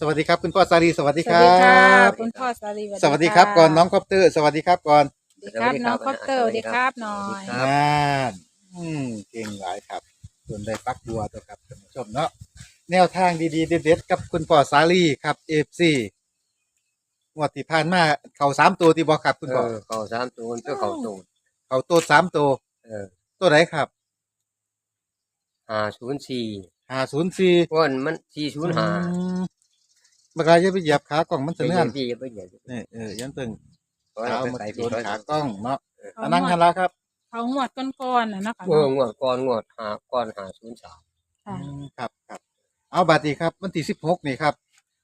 สวัสดีครับคุณพ่อสารีสวัสดีสควัสรัดีค่ะบ คุณพ่อสาลีสวัสดีครับก่อนน้องคอปเตอร์ สวัสดีครับก่อนสวัสดีครับน้องคอปเตอร์สวัสดีครับหน่อยครับ น่านอืมเก่งหลายครับส่วนได้ฟักบัวตัวครับท่านผู้ชมเนาะแนวทางดีๆเด็ดๆกับคุณพ่อสาลีครับเอฟซีงวดที่ผ่านมาเขาสามตัวที่บอกครับคุณเอพ่ออเขาสามตัวมันก็เขาตูดเขาตัวสามตัวเออตัวไหนครับห้าศูนย์สี่ห้าศูนย์สี่วันมันสี่ศูนย์ห้า เมื่อไรจะไปเหยียบขากล้องมันไปจะเหยีเนื่อนบพี่ไปเหยียบนี่เออยันตึงเท้าเอามาไปโดนขากล้องเนาะเขาอันงนั้นวคันละครับเขางวดก้อนๆนะเนะคะเอองวดก่อนงวดหาก่อนหาศูนย์สามค่ะอืมครับครับเอาบัตรดีครับ วันที่สิบหกนี่ครับ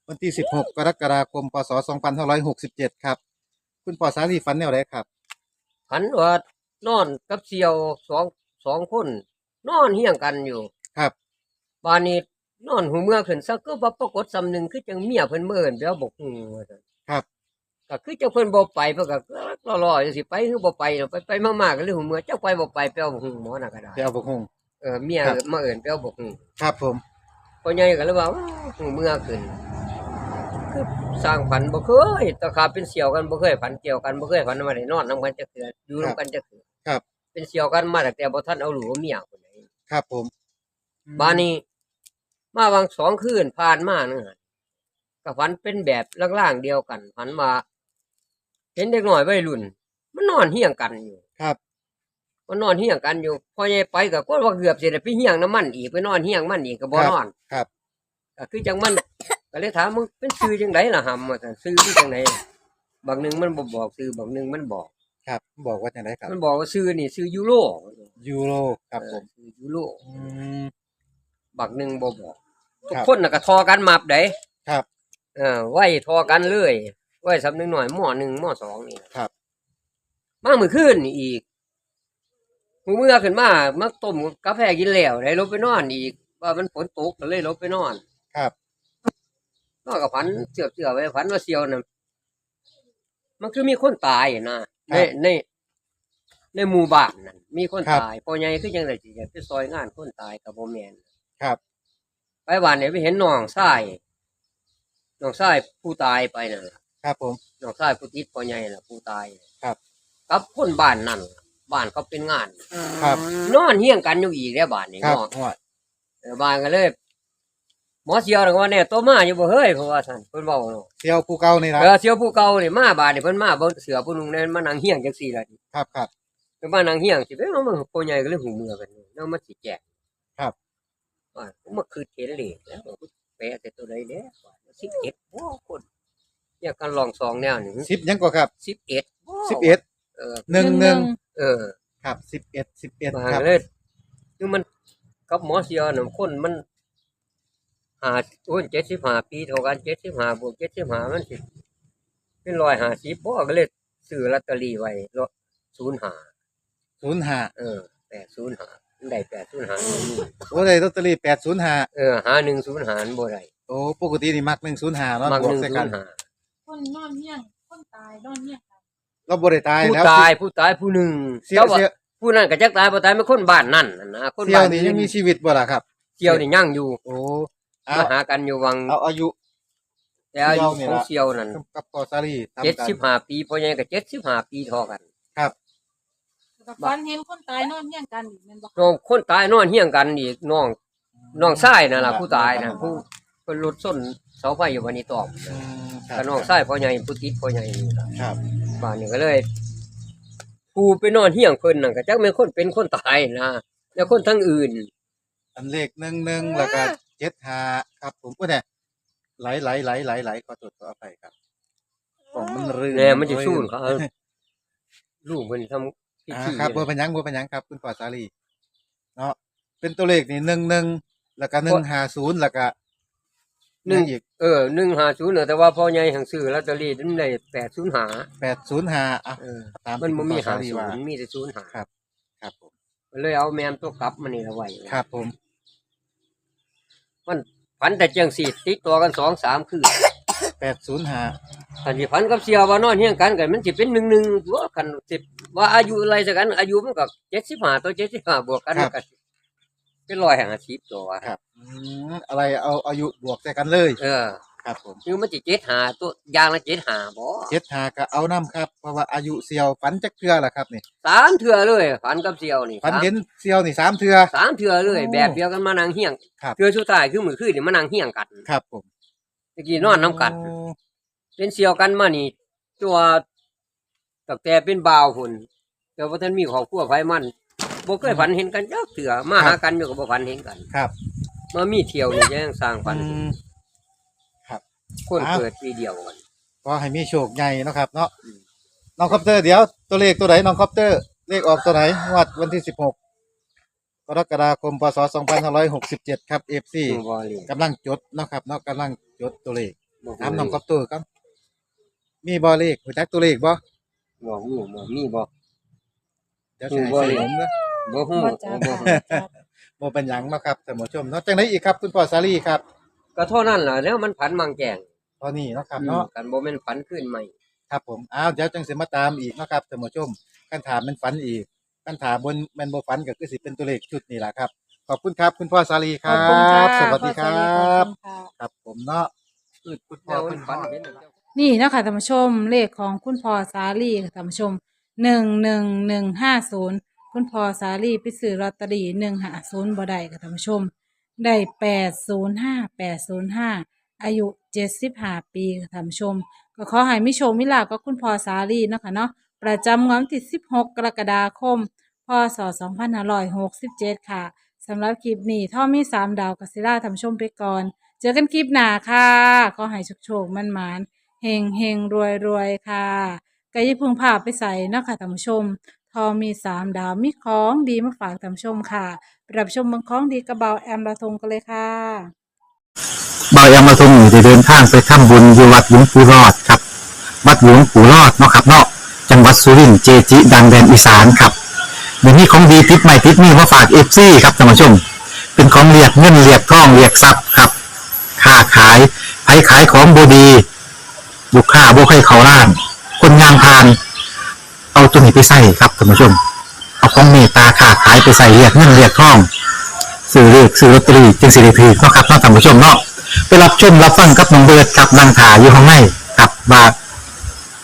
วันที่สิบหกกรกฎาคมพศสองพันห้าร้อยหกสิบเจ็ดครับ คุณปอสาลีฟันแนวไหนครับพันว่านอนกับเสียวสองสองคน นอนเฮี้ยงกันอยู่ ครับบานี นี้นอนหูเมื่อขึ้นซักก็บ่ปรากฏสำหนึ่งคือจังเมียเพิ่นเมื่อนเดี๋ยวบอกหูว่าซั่นครับ ก็คือจังเพิ่นบ่ไปเพิ่นก็รอๆจังสิไปคือบ่ไปเนาะไปไปมากๆก็เลยหูเมื่อจักไปบ่ไปไปเอาบอกหูหมอน่ะก็ได้ไปเอาบกฮง เออเมียครับ มาเอิ้นไปเอาบอกหูครับผม พ่อใหญ่ก็เลยว่าอู้หูเมื่อขึ้นคือสร้างฝันบ่เคยตะขาบเป็นเสี่ยวกันบ่เคยฝันเกี่ยวกันบ่เคยฝันว่าได้นอนนํกันจักเทื่ออยู่นํกันจักเทื่อครับ เป็นเสี่ยวกันมาตั้งแต่บ่ทันเอาหลูเอาเมียคนไหนครับผม บ้านนี้ มาวางสองคืนผ่านมานึงหั่นก็ฝันเป็นแบบล่างๆเดียวกันฝันว่าเห็นเด็กน้อยวัยรุ่น มันนอนเฮี้ยงกันอยู่ครับมันนอนเฮี้ยงกันอยู่พอใหญ่ไปก็กว่าเกือบสิได้ไปเฮี้ยงน้ำมันอีกไปนอนเฮี้ยงมันอีกก็บ่นอนครับก็คือจังมันก็เลยถามมึงเป็นซื้อจังไดล่ะหำว่าซั่นซื้อมันจังไดบางหนึงมันบ่บอกซื้อบางหนึงมันบอก ครับ บอกว่าอย่างไรครับ มันบอกว่าซื้อนี่ซื้อยูโรยูโรครับผมเออซื้อยูโรอืมบางหนึงบ่บอก ทุกครับคนน่ะก็ทอกันมับได้ครับ เออไว้ทอกันเลยไว้สำนึกหน่อยหม้อหนึ่งหม้อสองนี่ครับ มามื้อคืนนี่อีกหูเมื่อขึ้นมามาต้มกาแฟกินแล้วได้ลงไปนอนอีก ว่ามันฝนตกก็เลยลงไปนอนครับนอนกับฝันเสือบเสือไปฝันว่าเสียวน่ะมันคือมีคนตายนะในในในหมู่บ้านนั่นมีคนตายพ่อใหญ่คือจังได๋สิอยากไปซอยงานคนตายกับบ่แม่นครับ ไปบ้านเนี่ยไปเห็นน้องชายน้องชายผู้ตายไปนั่นล่ะครับผม น้องชายผู้ติดพ่อใหญ่น่ะผู้ตายครับ กับคนบ้านนั่นล่ะบ้านเขาเป็นงาน ครับ นอนเฮี้ยงกันอยู่อีกแล้วบ้านนี้ครับเนาะหัวเออบ้านก็เลย หมอเสียวน่ะว่าเนี่ยตัวมาอยู่บ่เฮ้ยเพราะว่าท่านเพิ่นเว้าเนาะเซียวผู้เก่านี่นะเออเสียวผู้เก่านี่มาบ้านนี่เพิ่นมาเบิ่งเสือผู้หนึงนั่นมานั่งเฮี้ยงจังซี่ล่ะนี่ครับครับเพิ่นมานั่งเฮี้ยงสิเอ้ยมันพ่อใหญ่ก็เลยหูเมือกันแล้วมันสิแจกครับ ว่าผมมาคือเห็นเลขแล้วแปะแต่ตัวใดเด้11โอ้คนเนี่ยกันลองซองแนวนี่สิบยังกว่าครับ11สิบเอ็ดเออหนึ่งหนึ่งเออ ครับสิบเอ็ดสิบเอ็ดมาครับเลยคือมันกับหมอเสียน่ะคนมันหาโอ้ย75ปีเท่ากัน75บวก75มันสิเป็น150บ่ก็เลยซื้อลอตเตอรี่ไว้ลด05ศูนย์ห้าเออ805มัน ได้805นี่โอ้ได้ลอตเตอรี่แปดศูนย์ห้าเออหา105บ่ได้โอ้ปกตินี่มักหนึ่งศูนย์ห้าเนาะมักบวกใส่กัน105คนนอนเมี่ยงคนตายนอนเมี่ยงกันเราบ่ได้ตายผู้แล้วตายผู้ตายผู้หนึ่งเสียวแต่ว่าเสียวผู้นั้นก็จักตายบ่ตายเป็นคนบ้านนั่นน่ะนะคนเซียบ้าวนนี่ยังมีชีวิตบ่ล่ะครับ เสียวนี่ยังอยู่โอ้เอามาหากันอยู่วังเอาอายุ แต่อายุเสี่ยวนี่ของล่ะ เสียวนั่นกับกอซารีทำเจ็ดกันสิบห้าปีพ่อใหญ่ก็เจ็ดสิบห้าปีเทอกัน ครับแล้วก็ฝันเห็นคนตายนอนเมี่ยงกันอีกแม่นบ่น้องคนตายนอนเฮี้ยงกันอีกน้องน้องชายนั่นล่ะผู้ตายน่ะผู้เพิ่นรถส้นเสาไฟอยู่วันนี้ตอบอืมครับก็น้องชายพ่อใหญ่ผู้ติดพ่อใหญ่นี่ล่ะครับบ้านนี้ก็เลยผู้ไปนอนเฮี้ยงเพิ่นน่ะก็จักแม่นคนเป็นคนตายนะแล้วคนทั้งอื่น อันเลขหนึ่งหนึ่งแล้วก็เจ็ดห้าครับผมก็เนี่ยไหลไหลไหลไหลไหลขอตรวจขออภัยครับของมันรื่นแน่มันจะสู้เขาเอาลูกเพิ่นทำ พิอ่าธีครับบัวเป็นหยังบัวเป็นหยังครับ คุณปอสาลีเนาะเป็นตัวเลขนี่หนึ่งหนึ่งแล้วก็หนึ่งห้าศูนย์แล้วก็หนึ่งอีกเออ150แต่ว่าพ่อใหญ่หังซื้อลอตเตอรี่มันได้805แปดศูนย์ห้าอะเออตามมันที่บ่คุณมีปอสาลีว่า50มีแต่05ครับครับผมเลยเอาแมมตัวกลับมานี่ละไว้ครับผม มันพันแต่จังสีติดตัวกันสองสามคือ แปดศูนย์ห้าคันสิพันกับเสียว่านอนเฮียงกันกันมันสิเป็นหนึ่งหนึ่งตัวคันสิว่าอายุอะไรสักกัน อายุมันก็เจ็ดสิบห้าตัวเจ็ดสิบห้าบวกกันมันก็สิเป็นร้อยห้าสิบตัวครับอืมอะไรเอาอายุบวกใส่กันเลย เออครับผมคือมันจะเจ็ดหาตัวยางละเจ็ดหาบ่เจ็ดหาก็เอาน้ำครับ เพราะว่าอายุเซียวฝันจักเทื่อล่ะครับนี่สามเถื่อเลยฝันกับเสียวนี่ฝันสามเห็นเซียวนี่สามเทื่อสามเถื่อเลยโอ้แบบเดียวกันมานั่งเฮี้ยงครับเถื่อสุดท้ายคือมือคืนนี่มานั่งเฮี้ยงกัน ครับผม ตะกี้นอนน้ำกันโอ้เป็นเสียวกันมานี่ ตัวตั้งแต่เป็นบ่าวพุ่นแต่ว่าท่านมีครอบครัวไฟมันบ่เคยฝันเห็นกันจักเถื่อมาหากันอยู่ก็บ่ฝันเห็นกัน ครับ มามีเที่ยวนี่ยังสร้างฝัน อืม คนอ้าวเกิดปีเดียวกัน ก็ให้มีโชคใหญ่เนาะครับ เนาะอืม น้องคอปเตอร์เดี๋ยวตัวเลขตัวไหนน้องคอปเตอร์ เลขออกตัวไหนงวดวันที่สิบหก กรกฎาคมพศสองพันห้าร้อยหกสิบเจ็ดครับเอฟซีบ่เรียนกำลังจดเนาะครับเนาะกำลังจดตัวเลขบ่ถามน้องคอปเตอร์ครับ มีบอเลขหัวจักตัวเลขบ่บ่ฮู้บ่มีบ่เดี๋ยวจะให้บ่เลใส่ขผมเนาะบ่ฮู้บ่จักบ่ค่ะฮู้บ่จักโมเป็นหยังเนาะครับท่านผู้ชมเนาะจังไดอีกครับคุณพ่อสาลีครับก็เท่านั้นล่ะแล้วมันผันมังแจงตอนนี้เนาะครับเนาะ กันบ่แม่นฝันขึ้นใหม่ ครับผม อ้าว เดี๋ยวจังสิมาตามอีกเนาะครับท่านผู้ชมคันถามมันฝันอีก คันถามบนแมันบ่ฝันก็คือสิเป็นตัวเลขชุดนี้ล่ะครับ ขอบคุณครับ คุณพ่อสาลีคขรัอบคุณค่ะบ สวัสดีครัขบอบคุณค่ะ ครับผมเนาะคือคุณพ่อแล้วมัคุนณฝัพ่นอเห็นเจ้านี่เนาะคะท่านผู้ชมเลขของคุณพ่อสาลีค่ะท่านผู้ชมหนึ่งหนึ่งหนึ่งห้าศูนย์คุณพ่อสาลีไปซื้อลอตเตอรี่หนึ่งห้าศูนย์บ่ได้ค่ะท่านผู้ชม ได้แปดศูนย์ห้าแปดศูนย์ห้าอายุเจ็ดสิบห้าปีค่ะท่านผู้ชม ก็ขอให้มิโชคมิลาภก็คุณพ่อสาลีเนาะคะเนาะ ประจำงวดวันที่สิบหกกรกฎาคม พศสองพันห้าร้อยหกสิบเจ็ดค่ะสำหรับคลิปนี้ท่อมีสามดาวกัสิล่าท่านผู้ชมไปก่อน เจอกันคลิปหน้าค่ะขอให้โชคโชคมันมานเฮงเฮงรวยรวยค่ะก็อยิ่าเพึงพาพไปใส่เนาะคะท่านผู้ชม ทอมีสามดาวมีของดีมาฝากท่านผู้ชมค่ะไปรับชมบางของดีกระเบาแอมระทงกันเลยค่ะบายามาทงอยู่ได้เดินทางไปทำบุญอยู่วัดหลวงปู่รอดครับ วัดหลวงปู่รอดเนาะครับเนาะ จังหวัดสุรินทร์เจจิ ดังแดนอีสานครับเดี๋ยวนี้ของดีติดใหม่ติดนี่มาฝากเอฟซีครับท่านผู้ชม เป็นของเรียกเงินเรียกทองเรียกทรัพย์ครับค้าขายไผขายของบดี บุกค้าบุกให้เขาล้าน คนงานพาน เอาตัวนี้ไปใส่ครับท่านผู้ชม เอาของเมตตาค้าขายไปใส่เรียกเงินเรียกทองซื้อเลือกซื้อลอตเตอรี่จึงสิริพีเนาะครับเนาะท่านผู้ชมเนาะไปรับชมรับฟังกับน้องเบิร์ดกับนางถาอยู่ข้างในกับว่า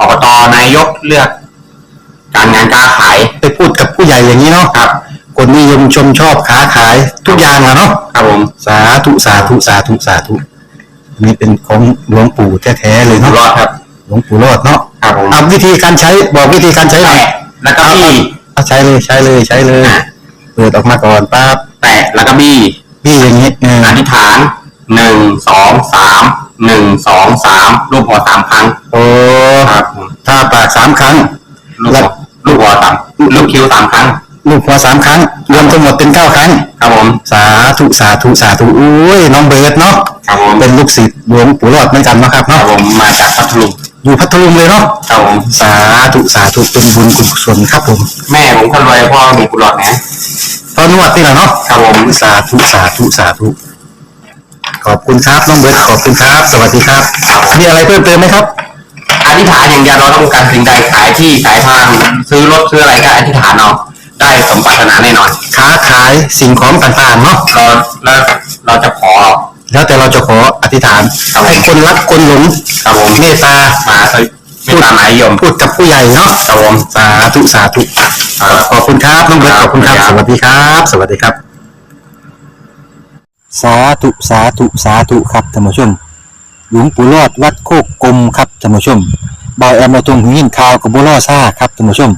อบตนายกเลือก การงานการขายไปพูดกับผู้ใหญ่อย่างนี้เนาะครับ คนนิยมชมชอบค้าขายทุกอย่างอะเนาะครับผมสาธุสาธุสาธุสาธุอันนี้เป็นของหลวงปู่แท้ๆเลยอยู่เนาะรอดครับ หลวงปู่รอดเนาะครับผมเอาวิธีการใช้บอกวิธีการใช้หน่อยแตะแล้วก็บี้เอาใช้เลยใช้เลยใช้เลยเปิดออกมาก่อนปั๊บแตะแล้วก็บี้พี่อย่างนี้เอออธิษฐาน หนึ่งสองสามหนึ่งสองสามรูปหัวสามครั้งโอ้ครับผมถ้าปากสามครั้ง ลูกหัวลูกหัวสามลูกคิ้วสามครั้ง ลูกหัวสามครั้ง รวมทั้งหมดเป็นเก้าครั้ง ครับผม สาธุสาธุสาธุอุ้ยน้องเบิร์ดเนาะครับผมเป็นลูกศิษย์หลวงปู่รอดเหมือนกันเนาะครับครับเนาะผมมาจากพัทลุงอยู่พัทลุงเลยเนาะครับผมสาธุสาธุเป็นบุญกุศลครับผมแม่ผมคนรวยพ่อมีกุหลาบนะตอนนวดนี่แหละเนาะครับผมสาธุสาธุสาธุ ขอบคุณครับน้องเบิร์ดขอบคุณครับ สวัสดีครับ มีอะไรเพิ่มเติมไหมครับ อธิษฐานอย่างเดียวเราต้องการสิ่งใดขายที่ขายทางซื้อรถซื้ออะไรก็อธิษฐานเอาได้สมปรารถนาแน่นอนค้าขายสิ่งของต่างๆเนาะเราเราเราจะขอ แล้วแต่เราจะขออธิษฐานครับผม ให้คนรักคนหลงครับผมเมตตามาไม่ตามหมายยมพูดกับผู้ใหญ่เนาะครับผมสาธุสาธุครับขอบคุณครับน้องเบิร์ตขอบคุณครับ สวัสดีครับ สวัสดีครับ สาธุสาธุสาธุครับท่านผู้ชม หลวงปู่รอดวัดโคกกลมครับท่านผู้ชมบอยแอมมาตรงหินข่าวกับบัวล่อซ่าครับท่านผู้ชม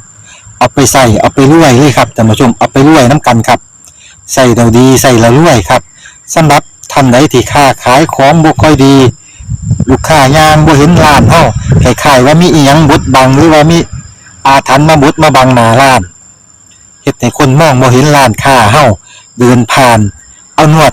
เอาไปใส่เอาไปรวยเลยครับท่านผู้ชมเอาไปรวยน้ำกันครับ ใส่เราดีใส่เรารวยครับสำหรับท่านใดที่ค้าขายของบ่ค่อยดี ลูกค้ายางบ่เห็นร้านเฮาคล้ายๆว่ามีอีหยังบดบังหรือว่ามีอาถรรพ์มาบดมาบังหน้าร้านเฮ็ดให้คนมองบ่เห็นร้านค้าเฮาเดินผ่าน เอานวด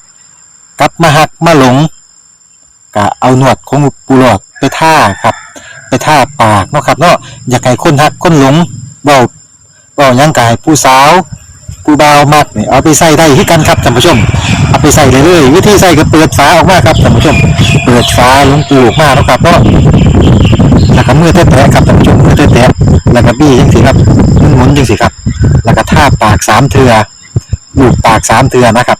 กลับมาหักมาหลงก็เอาหนวดของปูหลอดไปท่าครับ ไปท่าปากเนาะครับเนาะอยากให้คนหักคนหลงเบาเบายังกายผู้สาวผู้บ่าวมักนี่ยเอาไปใส่ได้ที่กันครับท่านผู้ชม เอาไปใส่เลยเลยวิธีใส่ก็เปิดฝาออกมาครับท่านผู้ชม เปิดฝาลงปูออกมาแล้วครับเนาะแล้วก็มือแตะๆครับท่านผู้ชมมือแตะๆแล้วก็บี้จังสิครับหมุนๆจังสิครับ แล้วก็ท่าปากสามเทือลูบปากสามเทือนะครับ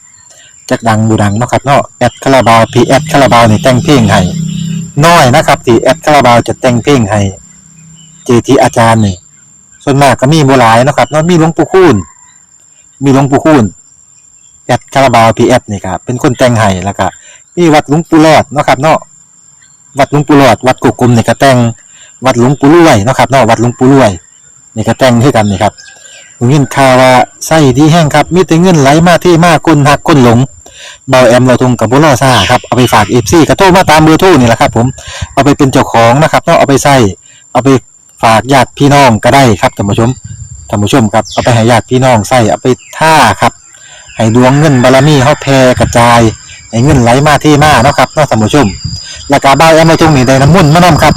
จักดังบูดังเนาะครับเนาะแอดคาราบาวพีแอดคาราบาวนี่แต่งเพลงให้น้อยนะครับที่แอดคาราบาวจะแต่งเพลงให้เจทีอาจารย์นี่ส่วนมากก็มีบ่หลายนะครับเนาะมีหลวงปู่คูณมีหลวงปู่คูณแอดคาราบาวพีแอดนี่ครับเป็นคนแต่งให้แล้วก็มีวัดหลวงปู่รอดเนาะครับเนาะวัดหลวงปู่รอด วัดกุกกลมนี่ก็แต่งวัดหลวงปู่รวยนะครับเนาะวัดหลวงปู่รวยนี่ก็แต่งให้กันนี่ครับผมยินข่าวว่าไส้ดีแห้งครับ มีแต่เงินไหลมาที่มากคนหักคนหลง เบาแอมเราทงกับบุรอซ่าครับเอาไปฝากเอฟซีกระโทรมาตามเบอร์โทรนี่แหละครับผมเอาไปเป็นเจ้าของนะครับต้องเอาไปใส่เอาไปฝากญาติพี่น้องก็ได้ครับท่านผู้ชมท่านผู้ชมครับเอาไปให้ญาติพี่น้องใส่เอาไปท่าครับให้ดวงเงินบารมีเขาแผ่กระจายให้เงินไหลมาที่มาเนาะครับเนาะท่านผู้ชมแล้วก็เบาแอมเราทงนี่ได้น้ำมุ่นมานํครับ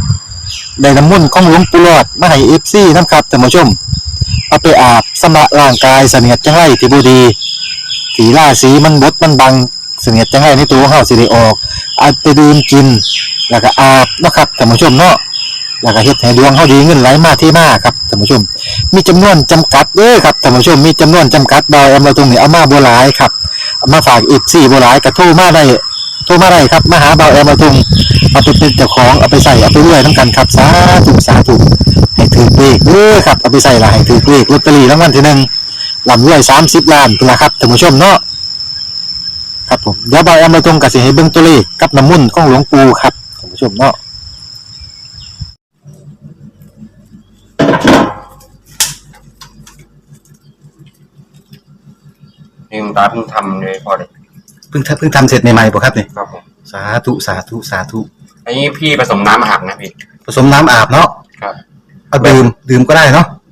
ได้น้ำมุ่นของหลวงปู่หลอดมาให้เอฟซีนํครับท่านผู้ชมเอาไปอาบสำระร่างกายเสนียดจังไรที่บูดี สีล่าสีมันบดมันบังเสนียดจังไรในตัวของเฮาสิได้ออกเอาไปดื่มกิน แล้วก็อาบนะครับท่านผู้ชมเนาะแล้วก็เฮ็ดให้ดวงเฮาดีเงินไหลมาที่มาครับท่านผู้ชม มีจำนวนจำกัดเด้อครับท่านผู้ชมมีจำนวนจำกัดดอยเอามาตรงนี้เอามาบ่หลายครับเอามาฝากอีก4บ่หลายก็โทรมาได้โทรมาได้ครับมาหาเบาแอมมาตรงเอาไปเป็นเจ้าของเอาไปใส่เอาไปรวยนํกันครับสาธุสาธุให้ถือเลขเด้อครับเอาไปใส่ละให้ถือเลขลอตเตอรี่รางวัลที่หนึ่ง ลำรวยสามสิบล้านเป็นละครับท่านผู้ชมเนาะครับผมเดี๋ยวบอยเอามาตรงกับสิให้เบิ่งตัวเลขกับน้ำมุ่นต์ของหลวงปู่ครับท่านผู้ชมเนาะนี่คุณตาเพิ่งทำเลยพอเลยเพิ่งเพิ่งทำเสร็จใหม่ๆป่ะครับเนี่ยครับผมสาธุสาธุสาธุอันนี้พี่ผสมน้ำอาหารนะพี่ผสมน้ำอาบเนาะครับเอาดื่มดื่มก็ได้เนาะ